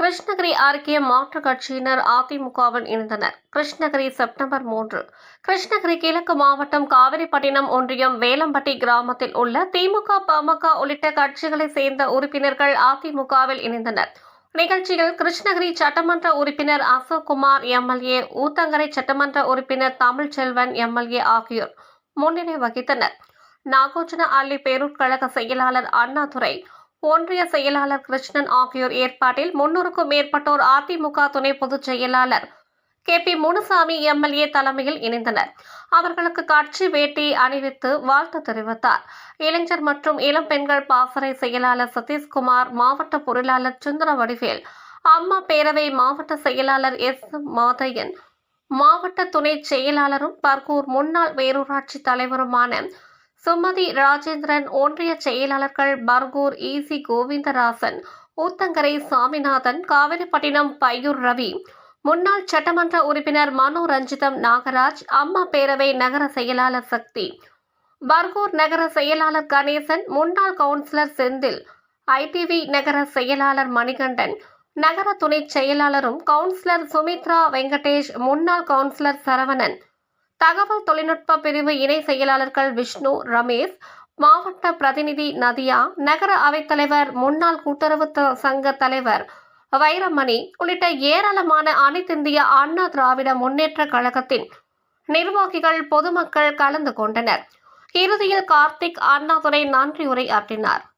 கிருஷ்ணகிரி அருகே மாற்றுக் கட்சியினர் அதிமுகவில் இணைந்தனர். கிருஷ்ணகிரி செப்டம்பர் மூன்று. கிருஷ்ணகிரி கிழக்கு மாவட்டம் காவிரிப்பட்டினம் ஒன்றியம் வேலம்பட்டி கிராமத்தில் உள்ள திமுக பாமக உள்ளிட்ட கட்சிகளைச் சேர்ந்த உறுப்பினர்கள் அதிமுகவில் இணைந்தனர். நிகழ்ச்சியில் கிருஷ்ணகிரி சட்டமன்ற உறுப்பினர் அசோக்குமார் எம்எல்ஏ ஊத்தங்கரை சட்டமன்ற உறுப்பினர் தமிழ்ச்செல்வன் எம்எல்ஏ ஆகியோர் முன்னிலை வகித்தனர். நாகார்ஜுன அள்ளி பேரூர் கழக செயலாளர் அண்ணாதுரை ஒன்றிய செயலாளர் கிருஷ்ணன் ஆகியோர் ஏற்பாட்டில் முன்னூறுக்கும் மேற்பட்டோர் அதிமுக துணை பொதுச் செயலாளர். கே. பி. முனுசாமி எம்எல்ஏ தலைமையில் இணைந்தனர். அவர்களுக்கு கட்சி வேட்டி அணிவித்து வாழ்த்து தெரிவித்தார். இளைஞர் மற்றும் இளம் பெண்கள் பாசறை செயலாளர் சதீஷ்குமார் மாவட்ட பொருளாளர் சுந்தர வடிவேல் அம்மா பேரவை மாவட்ட செயலாளர் எஸ். மாதையன் மாவட்ட துணை செயலாளரும் பர்கூர் முன்னாள் பேரூராட்சி தலைவருமான சுமதி ராஜேந்திரன் ஒன்றிய செயலாளர்கள் பர்கூர் ஈசி கோவிந்தராசன் ஊத்தங்கரை சாமிநாதன் காவிரிப்பட்டினம் பையூர் ரவி. முன்னாள் சட்டமன்ற உறுப்பினர் மனோ ரஞ்சிதம் நாகராஜ் அம்மா பேரவை நகர செயலாளர் சக்தி. பர்கூர் நகர செயலாளர் கணேசன் முன்னாள் கவுன்சிலர் செந்தில். ஐடிவி நகர செயலாளர் மணிகண்டன். நகர துணை செயலாளரும் கவுன்சிலர் சுமித்ரா வெங்கடேஷ் முன்னாள் கவுன்சிலர் சரவணன். தகவல் தொழில்நுட்ப பிரிவு இணை செயலாளர்கள் விஷ்ணு ரமேஷ் மாவட்ட பிரதிநிதி நதியா நகர அவைத்தலைவர் முன்னாள் கூட்டுறவு சங்க தலைவர் வைரமணி உள்ளிட்ட ஏராளமான அனைத்திந்திய அண்ணா திராவிட முன்னேற்ற கழகத்தின் நிர்வாகிகள் பொதுமக்கள் கலந்து கொண்டனர். இறுதியில் கார்த்திக் அண்ணாதுரை நன்றி உரை ஆற்றினார்